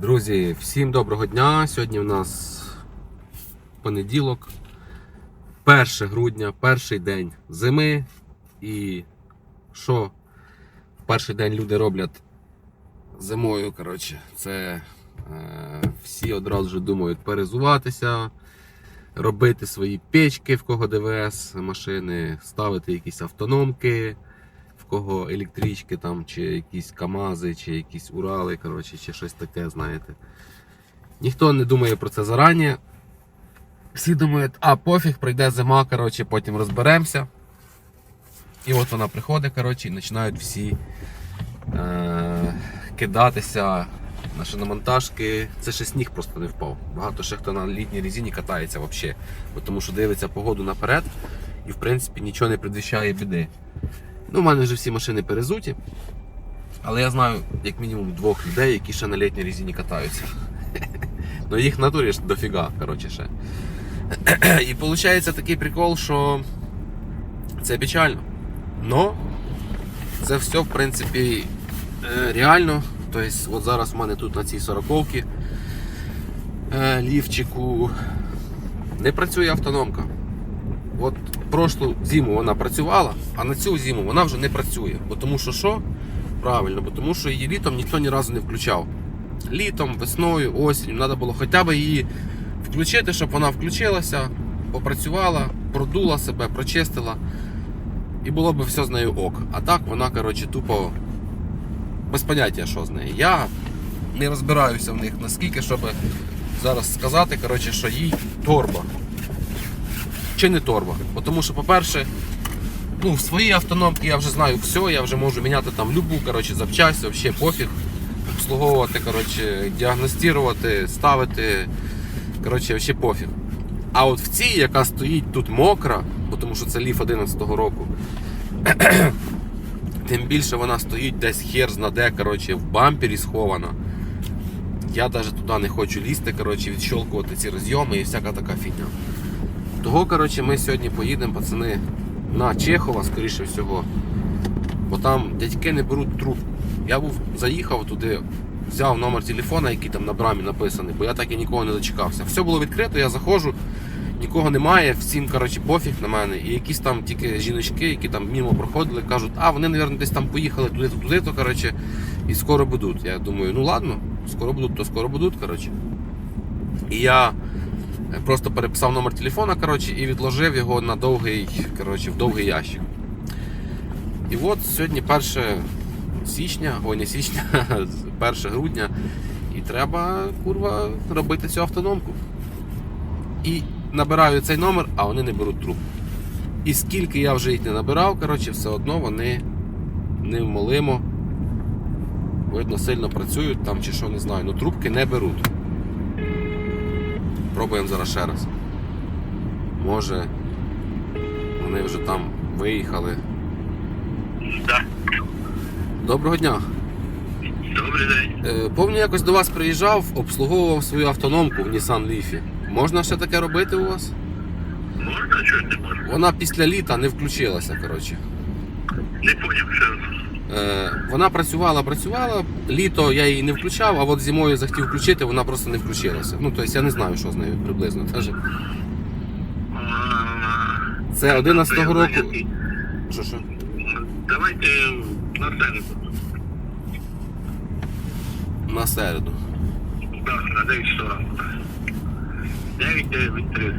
Друзі, всім доброго дня. Сьогодні у нас понеділок, 1 грудня, перший день зими. І що в перший день люди роблять зимою, коротше, це е, всі одразу думають перезуватися, робити свої печки, в кого ДВС машини, ставити якісь автономки кого електрички там, чи якісь КАМАЗи, чи якісь Урали, коротше, чи щось таке, знаєте. Ніхто не думає про це зарані. Всі думають, а пофіг, прийде зима, коротше, потім розберемося. І от вона приходить, коротше, і починають всі е- кидатися на шиномонтажки. Це ще сніг просто не впав. Багато ще хто на літній резині катається взагалі. Тому що дивиться погоду наперед і в принципі нічого не предвіщає біди. Ну, у мене вже всі машини перезуті. Але я знаю як мінімум двох людей, які ще на літній резині катаються. Ну їх в натурі ж дофіга, коротше ще. І виходить такий прикол, що це печально. Но це все, в принципі, е, реально. Тобто, от зараз в мене тут на цій сороковці е, лівчику не працює автономка. От прошлу зиму вона працювала, а на цю зиму вона вже не працює. Бо тому що що? Правильно, бо тому що її літом ніхто ні разу не включав. Літом, весною, осінню треба було хоча б її включити, щоб вона включилася, попрацювала, продула себе, прочистила. І було б все з нею ок. А так вона, коротше, тупо без поняття, що з нею. Я не розбираюся в них наскільки, щоб зараз сказати, коротше, що їй торба чи не торба. Тому що, по-перше, ну, в своїй автономці я вже знаю все, я вже можу міняти там любу коротше, запчасть, взагалі пофіг. Обслуговувати, коротше, діагностувати, ставити. Коротше, взагалі пофіг. А от в цій, яка стоїть тут мокра, тому що це ліф 11-го року, тим більше вона стоїть десь хер знаде, коротше, в бампері схована. Я навіть туди не хочу лізти, коротше, відщолкувати ці розйоми і всяка така фігня. Того, коротше, ми сьогодні поїдемо, пацани, на Чехова, скоріше всього. Бо там дядьки не беруть трубку. Я був, заїхав туди, взяв номер телефона, який там на брамі написаний, бо я так і нікого не дочекався. Все було відкрито, я заходжу, нікого немає, всім коротше, пофіг на мене. І якісь там тільки жіночки, які там мимо проходили, кажуть, а вони, мабуть, десь там поїхали туди-то, туди-то, коротше, і скоро будуть. Я думаю, ну ладно, скоро будуть, то скоро будуть, коротше. І я просто переписав номер телефона коротше, і відложив його на довгий, коротше, в довгий ящик. І от сьогодні 1 січня, ой, не січня, 1 грудня, і треба, курва, робити цю автономку. І набираю цей номер, а вони не беруть трубку. І скільки я вже їх не набирав, коротше, все одно вони невмолимо, видно, сильно працюють там чи що, не знаю, але трубки не беруть. Пробуємо зараз ще раз. Може, вони вже там виїхали. Да. Доброго дня. Добрий день. Е, Помню, якось до вас приїжджав, обслуговував свою автономку в Nissan Leaf. Можна ще таке робити у вас? Можна чого не можна? Вона після літа не включилася, коротше. Не поняв, що Е, Вона працювала, працювала, літо я її не включав, а от зимою захотів включити, вона просто не включилася. Ну, тобто я не знаю, що з нею приблизно. Це 11-го року. Що що? Давайте на середу. На середу. Да, на 9 часов ранку. 9 9 30.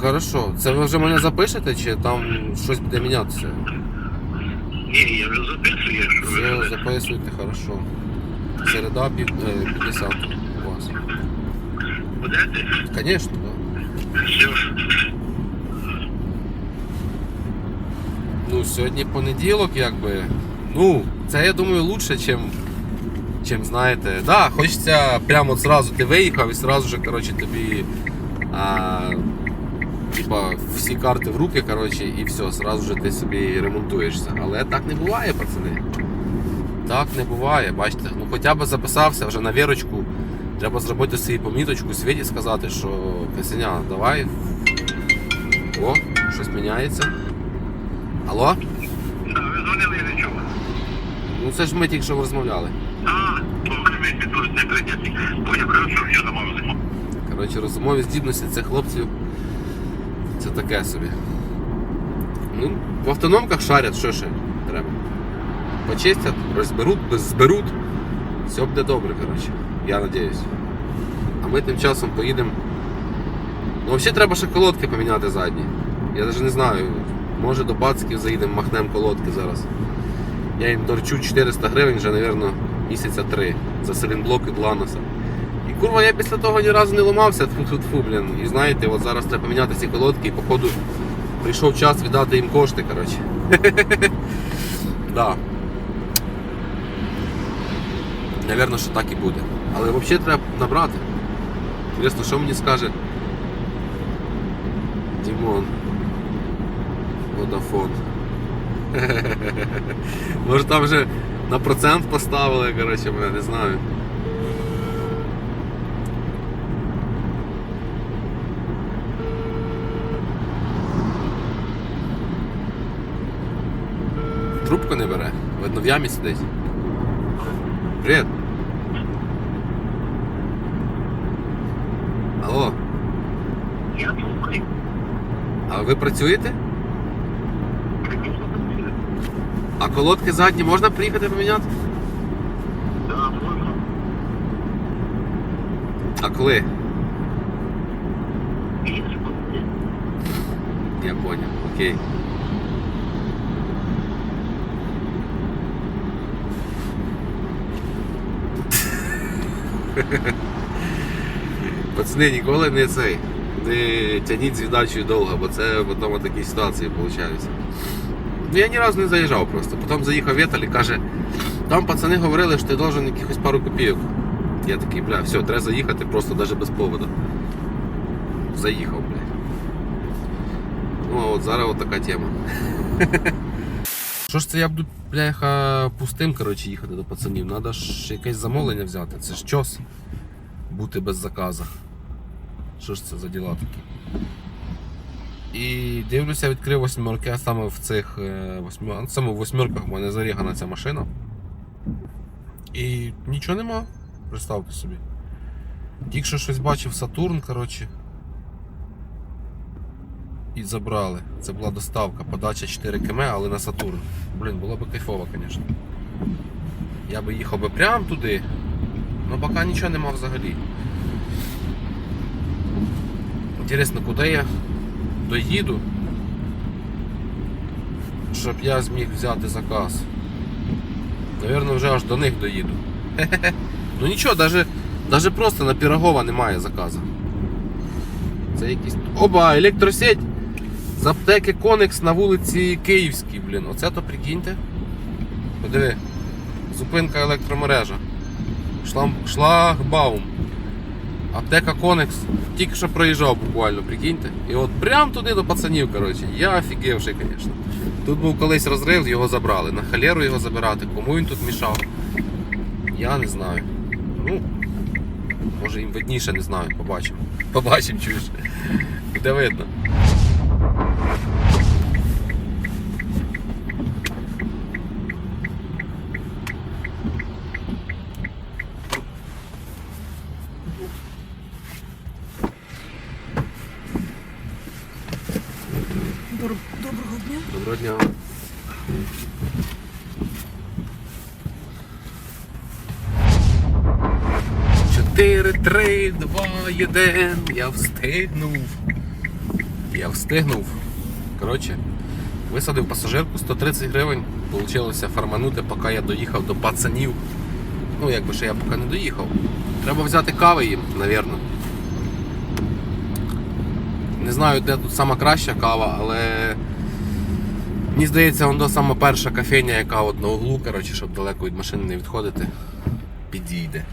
Хорошо. Це ви вже мене запишете, чи там щось буде мінятися? Ні, я вже записую, що Все, записуйте, хорошо. Середа пів- е, 50 у вас. Будете? Звісно, да. Все. Ну, сьогодні понеділок, якби. Ну, це я думаю лучше, чим, чим знаєте. Да, хочеться прямо от зразу ти виїхав і зразу же, коротше, тобі. А, типа, всі карти в руки, коротше, і все, зразу же ти собі ремонтуєшся. Але так не буває, пацани. Так не буває, бачите. Ну хоча б записався вже на вірочку. Треба зробити собі поміточку, світі сказати, що Касеня, давай. О, щось міняється. Алло? Да, ви дзвонили, я не чув. Ну це ж ми тільки що розмовляли. А, місці тут не прийняті. Поняв, хорошо, я замовив. Коротше, розумові здібності цих хлопців це таке собі. Ну, в автономках шарять, що ще треба. Почистять, розберуть, зберуть. Все буде добре, коротше. Я надіюсь. А ми тим часом поїдемо. Ну, взагалі треба ще колодки поміняти задні. Я навіть не знаю. Може до Бацьків заїдемо, махнемо колодки зараз. Я їм дорчу 400 гривень вже, мабуть, місяця три за селінблок від Ланоса. Курва, я після того ні разу не ламався, тфу тфу блін. І знаєте, от зараз треба поміняти ці колодки і походу прийшов час віддати їм кошти, коротше. да. Навірно, що так і буде. Але взагалі треба набрати. Інтересно, що мені скаже Дімон. Водафон. Може там вже на процент поставили, коротше, мене не знаю. Трубку не бере. Видно, в ямі сидить. Привіт. Алло, Я слухаю. а ви працюєте? А колодки задні можна приїхати поміняти? Да, можна. А коли? Я понял, окей. Пацани, ніколи не цей. Не тяніть з віддачею довго, бо це потім такі ситуації виходять. Ну я ні разу не заїжджав просто. Потім заїхав Віталь і каже, там пацани говорили, що ти должен якихось пару копійок. Я такий, бля, все, треба заїхати просто навіть без поводу. Заїхав, бля. Ну, а от зараз от така тема. Що ж це я буду, бляха, пустим, коротше, їхати до пацанів. Надо ж якесь замовлення взяти. Це ж чос бути без заказу. Що ж це за діла такі? І дивлюся, відкрив восьмерки, а саме в цих е, восьмер... саме в восьмерках в мене зарігана ця машина. І нічого нема, представте собі. Тільки що щось бачив Сатурн, коротше. І забрали. Це була доставка, подача 4 км, але на Сатурн. Блін, було б кайфово, звісно. Я би їхав би прямо туди, але поки нічого нема взагалі. Інтересно, куди я доїду, щоб я зміг взяти заказ. Навірно, вже аж до них доїду. Ну нічого, навіть, навіть просто на Пірогова немає заказу. Це якийсь. Оба, електросеть з аптеки Конекс на вулиці Київській, блін. Оце то прикиньте. Подиви. Зупинка електромережа. Шлам... Шлагбаум. Аптека Конекс. Тільки що проїжджав буквально, прикиньте. І от прям туди до пацанів, коротше. Я офігевший, звісно. Тут був колись розрив, його забрали. На халеру його забирати. Кому він тут мішав? Я не знаю. Ну, може їм видніше, не знаю, побачимо. Побачимо, чуєш. Буде видно. Один. Я встигнув. Я встигнув. Коротше, висадив пасажирку 130 гривень. Получилося фарманути, поки я доїхав до пацанів. Ну, якби ще я поки не доїхав. Треба взяти кави їм, навірно. Не знаю, де тут сама краща кава, але мені здається, воно сама перша кофейня, яка от на углу, коротше, щоб далеко від машини не відходити, підійде.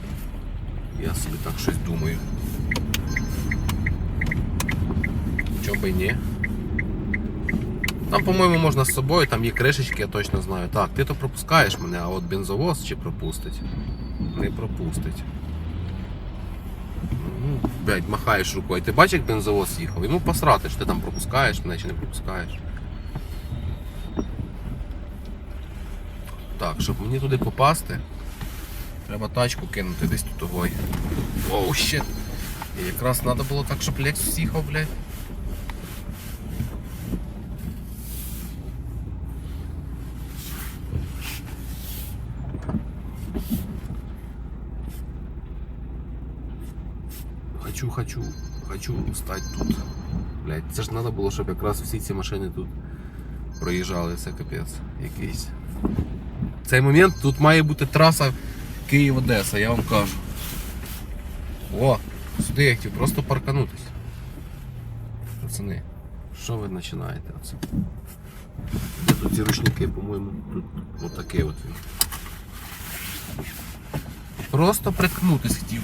Я собі так щось думаю. Чого би ні. Там, по-моєму, можна з собою, там є кришечки, я точно знаю. Так, ти то пропускаєш мене, а от бензовоз чи пропустить? Не пропустить. Ну, блядь, махаєш рукою. Ти бачиш, як бензовоз їхав? Йому посрати, що ти там пропускаєш мене чи не пропускаєш. Так, щоб мені туди попасти, Треба тачку кинути десь тут. Оу, щит. І якраз треба було так, щоб Lexus їхав, блядь. Хочу, хочу, хочу стати тут. Блядь, це ж треба було, щоб якраз всі ці машини тут проїжджали, це капець якийсь. В цей момент тут має бути траса Київ-Одеса, я вам кажу. О, сюди я хотів просто парканутись. Пацани, що ви починаєте оце? Де тут ці ручники, по-моєму, тут отакий от він. Просто приткнутись хотів.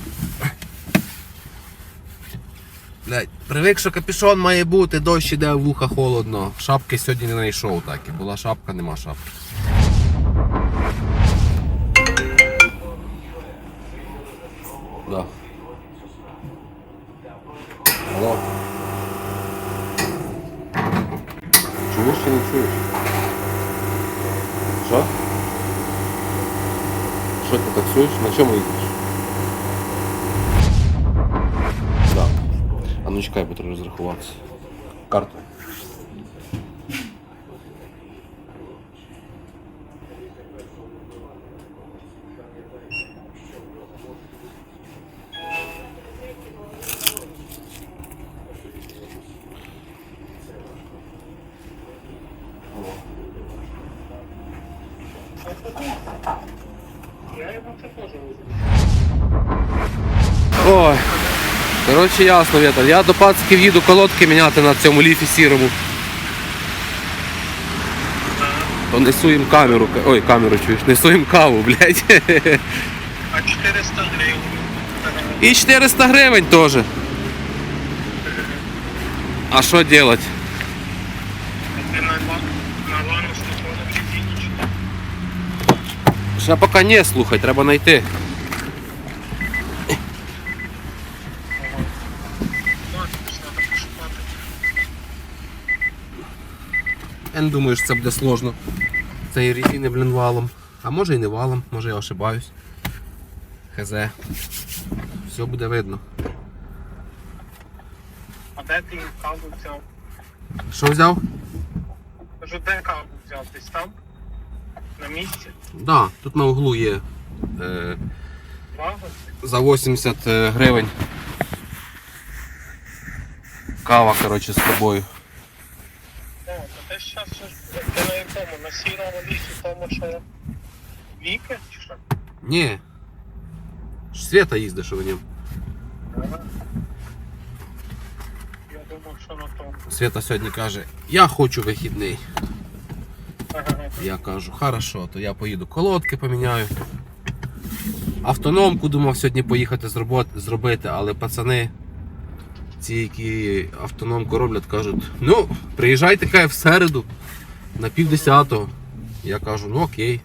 Блять, привик, що капюшон має бути, дощ іде, в вуха холодно. Шапки сьогодні не знайшов так. І була шапка, нема шапки. Да. Алло. Чуєш чи не чуєш? Що? Що ти таксуєш? На чому їдеш? А чекай, бо треба розрахуватися. Карту. Ой. Коротше, ясно, Вітер. Я до пациків їду колодки міняти на цьому ліфі сірому. То несу їм камеру. Ой, камеру чуєш, несу їм каву, блядь. А 400 гривень. І 400 гривень теж. А що делать? Ще поки не слухай, треба знайти. Я не думаю, що це буде сложно. Цей резини, блін, валом. А може і не валом, може я ошибаюсь. Хз. Все буде видно. А де ти каву взяв? Що взяв? Кажу, де каву взяв? Десь там? На місці? Да, тут на углу є е, за 80 е, гривень. Кава, коротше, з тобою. Зараз ти на якому? На сірому лісі, тому що віки чи що? Ні. їздить, що в ньому. Ага. Я думав, що на тому. Света сьогодні каже, я хочу вихідний. Ага. Я кажу, хорошо, то я поїду колодки поміняю. Автономку думав сьогодні поїхати зробити, але пацани, ці, які автономку роблять, кажуть, ну, приїжджайте каже, в середу на півдесятого. Я кажу, ну окей.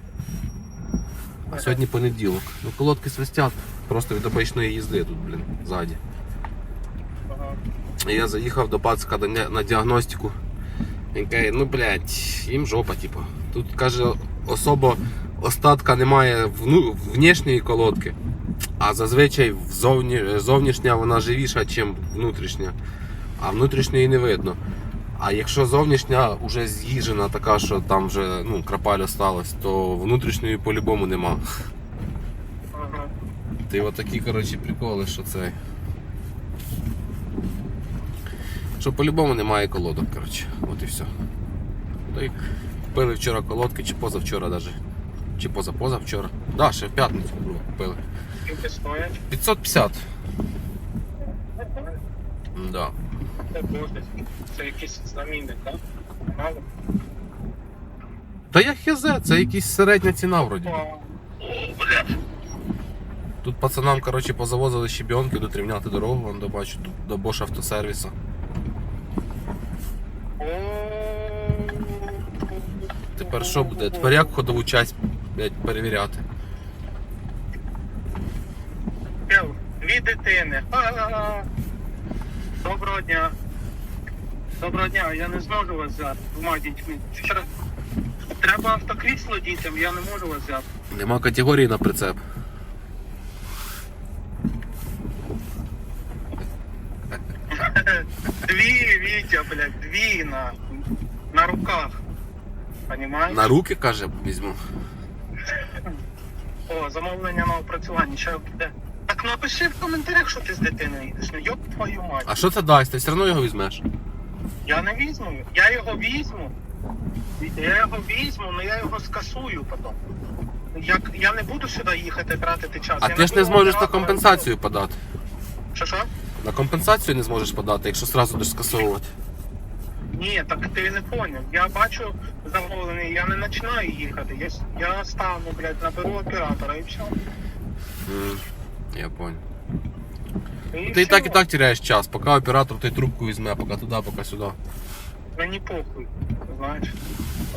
А сьогодні понеділок. Ну колодки свистять просто від обичної їзди тут, блін, ззаді. Я заїхав до ня- на діагностику. Він каже, ну блядь, їм жопа, типу. Тут каже, особо остатка немає внешньої колодки, а зазвичай зовні, зовнішня вона живіша, ніж внутрішня. А внутрішньої не видно. А якщо зовнішня вже з'їжджена така, що там вже ну, крапаль осталась, то внутрішньої по-любому нема. Ага. Ти отакі, коротше, приколи, що це. Що по-любому немає колодок, коротше. От і все. Та й купили вчора колодки, чи позавчора навіть. Чи позапозавчора. Да, ще в п'ятницю купили. Скільки стоять? 550. Да. Це боже. Це якийсь знамінник, так? Мало? Та я хз, це якась середня ціна вроді. О, Тут пацанам, коротше, позавозили щебенки, тут рівняти дорогу, вон добачу, до, до Bosch автосервіса. Тепер що буде? Тепер як ходову часть блядь, перевіряти? дитини. Доброго дня. Доброго дня, я не зможу вас взяти двома дітьми. Треба автокрісло дітям, я не можу вас взяти. Нема категорії на прицеп. Дві, Вітя, блядь, дві на на руках. Понимаєш? На руки, каже, візьму. О, замовлення на опрацювання, ще буде. Так напиши в коментарях, що ти з дитиною їдеш. Ну йоп твою мать. А що це дасть? Ти все одно його візьмеш. Я не візьму. Я його візьму. Я його візьму, але я його скасую потім. Як я не буду сюди їхати тратити час. А Я ти ж не зможеш на компенсацію подати. Що що? На компенсацію не зможеш подати, якщо одразу будеш скасовувати. Ні, так ти не поняв. Я бачу замовлений, я не починаю їхати. Я, я стану, блядь, наберу оператора і все. М, Я понял. Ти і все. так і так теряєш час, поки оператор той трубку візьме, поки туди, поки сюди. Мені похуй, знаєш.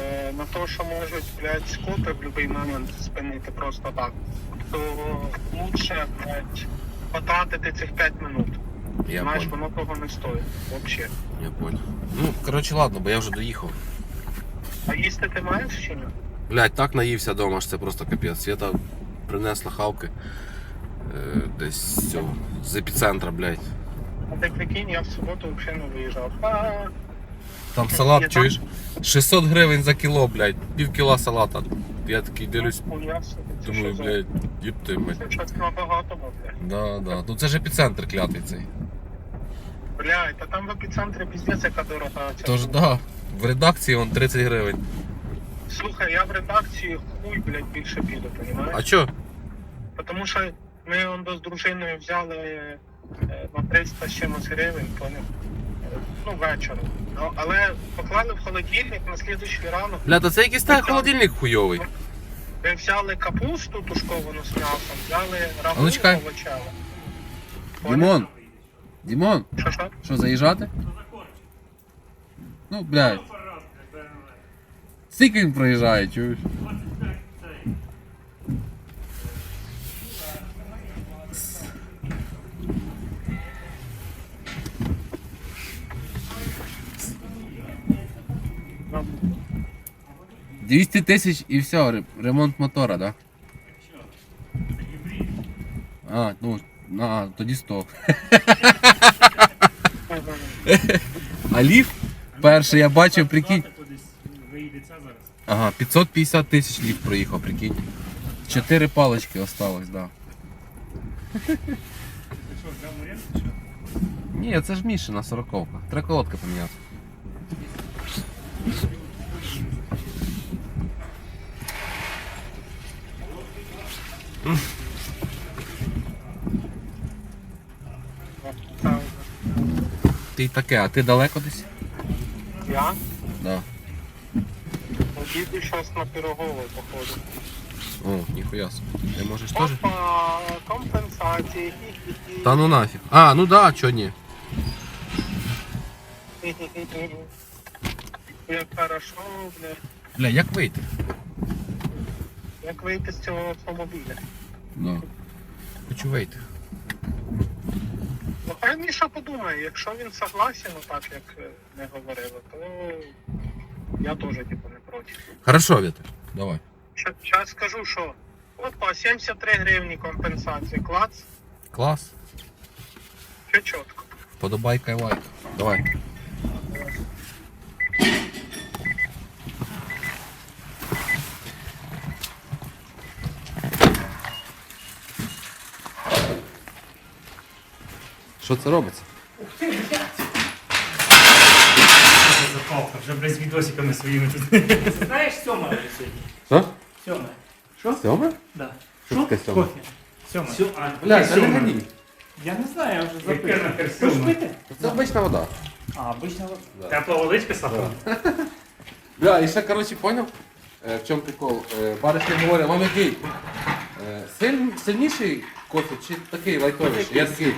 Е, на те, що можуть, блядь, скопи в будь-який момент спинити просто так. То лучше, блядь, потратити цих 5 минут. Я знаєш, понял. воно того не стоїть. Взагалі. Я понял. Ну, коротше, ладно, бо я вже доїхав. А їсти ти маєш чи ні? Блять, так наївся вдома, що це просто капець. Свята принесла хавки десь з цього, з епіцентра, блять. А ти прикинь, я в суботу взагалі не виїжджав. Там салат, чуєш? 600 гривень за кіло, блядь, пів кіла салата. Я такий дивлюсь, це думаю, блядь, щось набагато буде. Да, да. Ну це ж епіцентр клятий цей. Блядь, а там в епіцентрі піздець яка дорога. ця Тож да, в редакції он 30 гривень. Слухай, я в редакції хуй, блядь, більше піду, понімаєш? А чо? Тому що ми он з дружиною взяли е, на 300 з чимось гривень, поняв? Е, Ну, вечором. Ну, але поклали в холодильник на слідуючий ранок. Бля, та це якийсь так холодильник хуйовий. Ми взяли капусту тушковану з м'ясом, взяли ну, рагу чекай. овочеве. Дімон! Дімон, Що що? що, заїжджати? Ну, блядь. Скільки він проїжджає, чуєш? 200 тисяч і все, ремонт мотора, да? А, ну, а, тоді 100. А ліфт перший я бачив, прикинь. Ага, 550 тисяч ліфт проїхав, прикинь. Чотири палички осталось, да. Ні, це ж Мішина сороковка. Треба колодка поміняти. Ти й таке, а ти далеко десь? Я? Да. Їду зараз на пирогову, походу. О, ніхуя собі. Ти можеш теж? Опа, компенсації. хі-хі-хі. Та ну нафіг. А, ну да, чо ні. Як хорошо, бля. Бля, як вийти? Як вийти з цього автомобіля? Да. Хочу вийти. Ну хай Міша подумає, якщо він согласен, ну так як не говорили, то я теж типу не проти. Хорошо, Вітер, давай. Зараз скажу, що опа, 73 гривні компенсації, клац, Клас. все чітко. Подобайка і лайк. Давай. Що це робиться? Запалка, вже блядь, з відосиками своїми тут. Знаєш, Сьома сьогодні. Що? Сьома. Що? Сьоме? Да. Що таке сьома? Кофе. Сьома. А, Бля, це не сьома? гоні. Я не знаю, я вже Яке запитав. нахер Що сьома? пити? Це обична вода. А, обична вода. Да. Тепла водичка сахар? Бля, і ще, коротше, поняв, е, в чому прикол. Е, Баришня говорить, вам який? Е, силь, сильніший кофе чи такий лайтовіший? Я такий,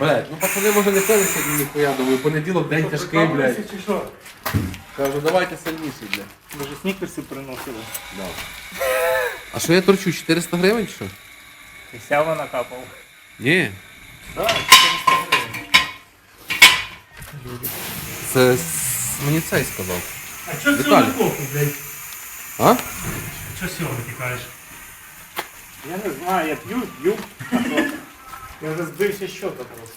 блядь, ну пацани може не пили сьогодні ніхуя, думаю, понеділок день тяжкий, блядь. Чи що? Кажу, давайте сильніший, блядь. Може снікерси приносили. Да. А що я торчу, 400 гривень чи що? Ти сява накапав. Ні. Так, 400 гривень. Це с- мені цей сказав. А що Віталій. сьома кофе, блядь? А? Що сьома ти кажеш? Я не знаю, я п'ю, п'ю. а то Я вже збився щота просто.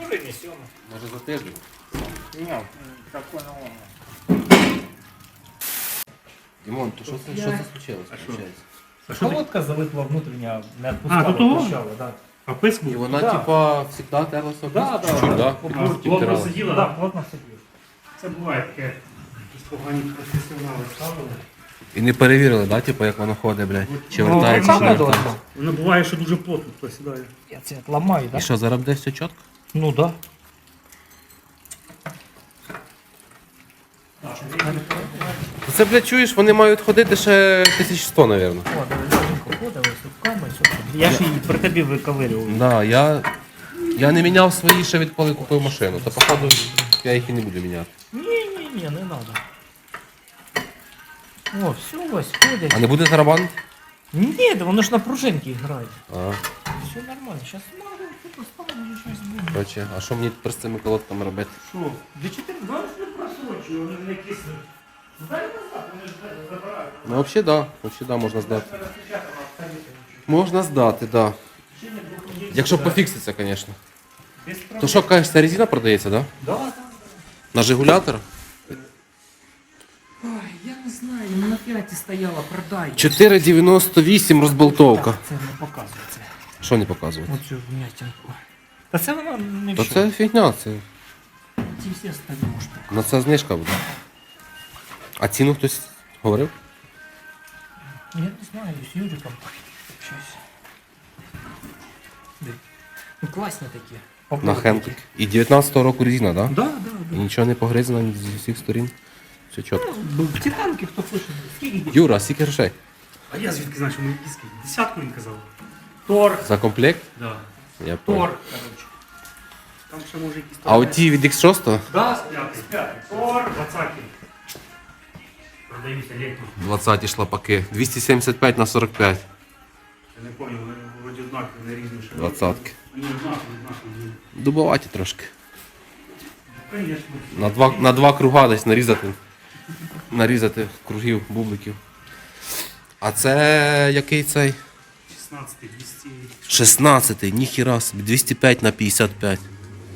Може і не сьома. Може за тиждень? Ні, такого Дімон, то що це, що це случилось? А що? виходить? Колодка залипла внутрішня, не відпускала, А, то того? А писк І вона, Да. типа, завжди терлася в Да, да, Чуть-чуть, да? плотно сиділа, Да, так? плотно сидів. Це буває таке. Якісь погані професіонали ставили. І не перевірили, да, типу, як воно ходить, блядь? Чи Ну, вертається, чи не вертається. должно. Воно буває, що дуже плотно посідає. Я це ламаю, І так? що, зараз буде все чітко? Ну да. Це, блядь, чуєш, вони мають ходити ще 1100, напевно. О, давай Я ж її при тобі виковирював. Да, я, я не міняв свої ще відколи купив машину. То походу я їх і не буду міняти. Ні, ні, ні, не треба. О, все, ось ходять. А не буде тарабан? Ні, да воно ж на пружинки грає. А, Все нормально. Зараз мало тут може щось буде. коротше, а що мені тепер з цими колодками робити? Що? До 4 зараз не просрочую, вони не киснуть. Здай назад, вони ж забирають. Ну, взагалі, да. Взагалі, да, можна здати. Розпечатано абсолютно. Можна здати, да. Двох Якщо пофікситься, звісно. Без проблем. То що, кажеш, ця резина продається, да? Да, да. На Жигулятор? На п'яті стояла, продай. 4,98 розболтовка. Це не показується. Що не показувати? Оцю вмятинку. Та це вона не все. це фігня, це Ті всі остальні штуки. на це знижка буде. А ціну хтось говорив? Я не знаю, з Юриком щось. Де? Ну класні такі. На Попробуй Хенк. І 19-го року резина, да? Да, да, І да. нічого не погризано з усіх сторін. Все чітко. Титанки хто хоче. Скільки їх? Юра, а скільки грошей? А я звідки знаю, що мої піски? Десятку він казав. Тор. За комплект? Да. Я Тор, понял. коротше. Там ще може якісь А оті від X6 Да, П'ятий. спятий. Тор. Двадцаті. Продаються літні. 20 шлапаки. 275 на 45. Я не пам'ятаю, вони вроді однакові, не різні. ще. Вони однакові, однакові. Дубоваті трошки. Звісно. На два, на два круга десь нарізати. Нарізати кругів, бубликів. А це який цей? 16, 200. 16-й, ніхіра собі, 205 на 55.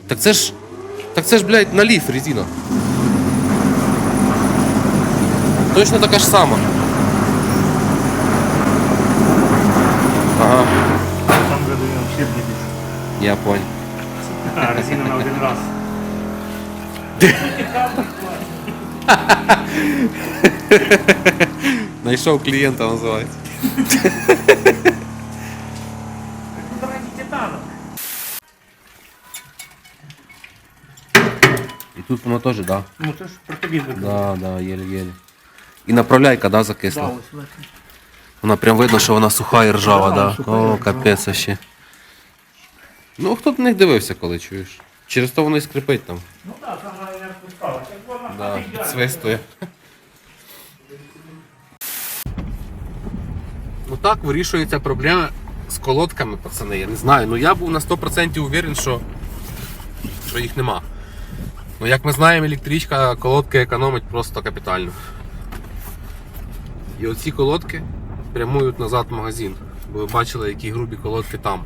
Так це ж. Так це ж, блядь, на ліф резина. Точно така ж сама. Ага, Там вже думаю, ще буде. я понял. А, резина на один раз. Найшов клієнта називається. І тут воно теж, да. Ну це ж про тобі. Да, да, єлі-єлі. І направляйка, да, закисла. Да. Вона прям видно, що вона суха і ржава, Да, да. суха і О, ржава. капець ще. Ну, хто б на них дивився, коли чуєш. Через то воно і скрипить там. Ну так, там вона не відпускала. Як вона Да, ідеально. підсвистує. Ну вирішується проблема з колодками, пацани. Я не знаю. Ну я був на 100% уверен, що, що їх нема. Ну як ми знаємо, електричка колодки економить просто капітально. І оці колодки прямують назад в магазин. Бо ви бачили, які грубі колодки там.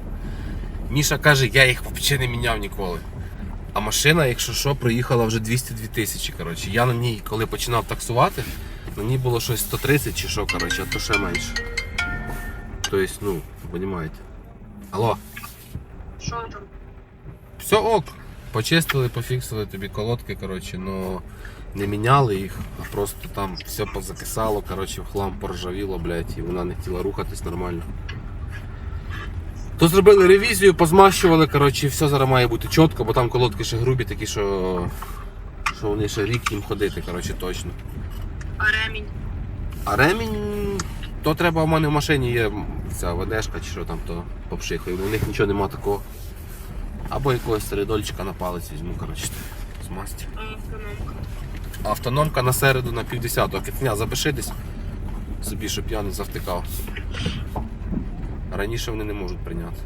Міша каже, я їх взагалі не міняв ніколи. А машина, якщо що, проїхала вже 202 тисячі. Коротше. Я на ній, коли починав таксувати, на ній було щось 130 чи що, коротше, а то ще менше. Тобто, ну, розумієте. Алло, Що там? все ок. Почистили, пофіксили тобі колодки, коротше, ну не міняли їх, а просто там все позакисало, коротше, в хлам поржавіло, блядь, і вона не хотіла рухатись нормально. То зробили ревізію, позмащували, коротше, і все зараз має бути чітко, бо там колодки ще грубі такі, що, що вони ще рік їм ходити, коротше, точно. А ремінь? А ремінь, то треба в мене в машині є ця ведешка чи що там, то попшихаю. У них нічого нема такого. Або якогось середольчика на палець візьму, коротше, з масті. А автономка? Автономка на середу на півдесятого. Китня запиши десь собі, щоб я не завтикав. Раніше вони не можуть прийняти.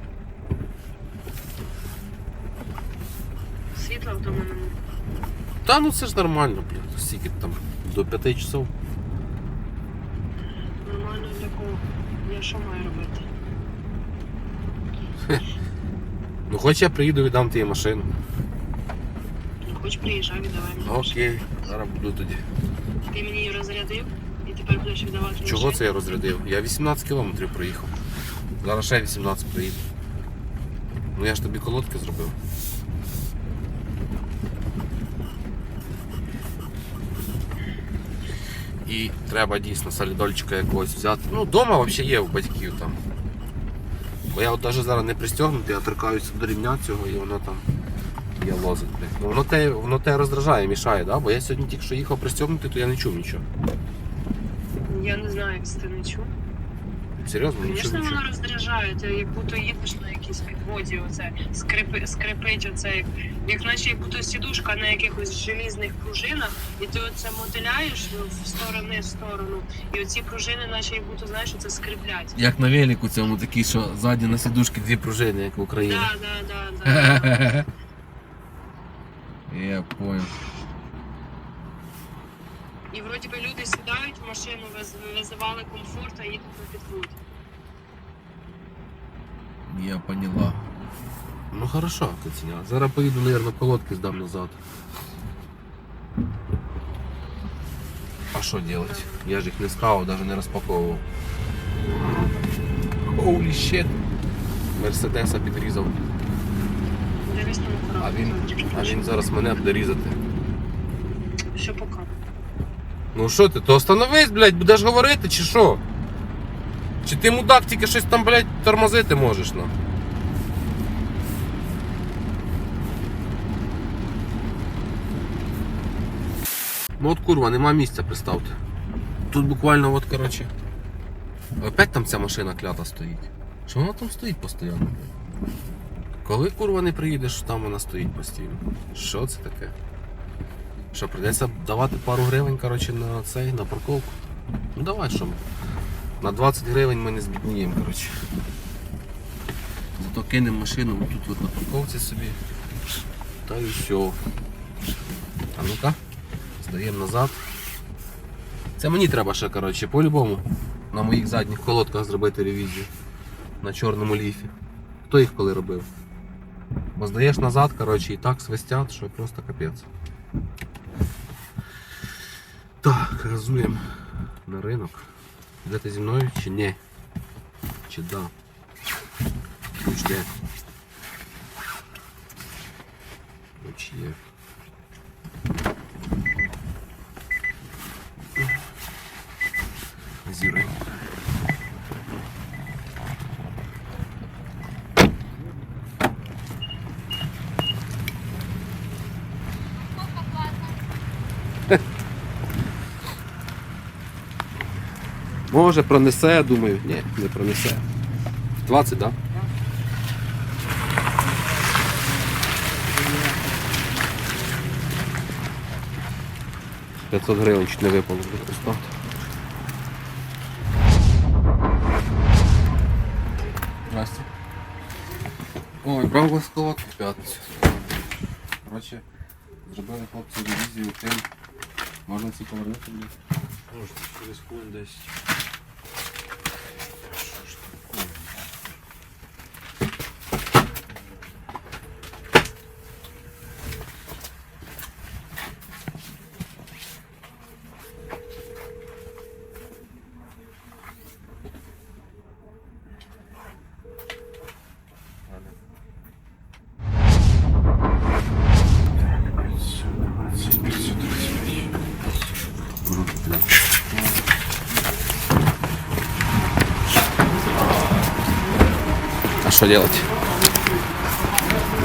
Світла в тому нема. Та ну це ж нормально, блядь. Скільки там до 5 часов. Нормально для кого? Я що маю робити? Ну хоч я приїду, віддам тобі машину. Хоч приїжджай, віддавай мені. Окей, зараз буду тоді. Ти мені її розрядив і тепер будеш віддавати. Чого машину. це я розрядив? Я 18 кілометрів проїхав. Зараз ще 18 проїду. Ну я ж тобі колодки зробив. І треба дійсно солідольчика якогось взяти. Ну, вдома взагалі є у батьків там. Бо я от навіть зараз не пристегнутий, я торкаюся до рівня цього і воно там є лозить. Ну, воно те, воно те роздражає, мішає, да? бо я сьогодні тільки що їхав пристегнутий, то я не чув нічого. Я не знаю, як це не чув. Серйозно, нічого Звісно, воно роздражає, ти як будто їдеш на якійсь підводі, оце скрипи, скрипить, оце як, як наче як будто сідушка на якихось желізних пружинах, і ти оце мотиляєш в сторони в сторону, і оці пружини, наче як будто знаєш, це скриплять. Як на велику цьому такий, що ззаді на сідушці дві пружини, як в Україні. Да, да, да. Я понял. І вроді би люди сідають в машину, визивали комфорт, а їдуть на підводі. Я поняла. Ну хорошо, Катіня. Зараз поїду, наверное, колодки здам назад. А що делать? Я ж їх не скав, навіть не розпаковував. Holy shit. Мерседеса підрізав. А він, а він зараз мене буде різати. Що пока? Ну що ти, то остановись, блядь, будеш говорити чи що? Чи ти мудак тільки щось там, блядь, тормозити можеш, ну? Ну от курва, нема місця, представте. Тут буквально от, коротше. Опять там ця машина клята стоїть. Що вона там стоїть постійно? Коли курва не приїдеш, там вона стоїть постійно. Що це таке? Що, прийдеться давати пару гривень, коротше, на цей, на парковку. Ну давай що. На 20 гривень ми не збідніємо, коротше. Зато кинемо машину тут от на парковці собі. Та і все. А ну-ка, здаємо назад. Це мені треба ще, коротше, по-любому на моїх задніх колодках зробити ревізію. На чорному ліфі. Хто їх коли робив? Бо здаєш назад, коротше, і так свистять, що просто капець. Так, газуємо на ринок. Йдете зі мною чи ні? Чи да? Ключ де? Ключ є. Газируємо. Може пронесе, я думаю. Ні, не пронесе. 20, так? Да? П'ятсот гривень чуть не випало поставити. Здрасте. Ой, брав вас колодки в п'ятницю. Коротше, зробили хлопці ревізію тим. Можна ці повернути, блядь? Може, через хвилин 10. А що делать?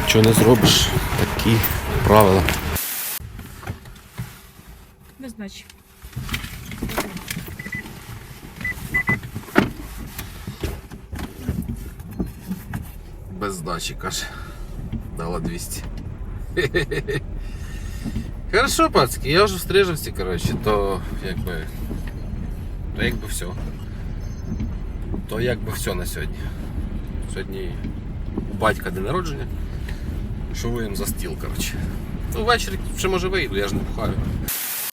Нічого не зробиш. Такі правила. Без значення. Без здачі, каже. Дала 200. Хорошо, пацки, я вже в Стрижевці, коротше, то якби. То якби все. То якби все на сьогодні. Сьогодні у батька день народження. Шуруємо за стіл, коротше. Ну, ввечері ще може вийду, я ж не пухаю.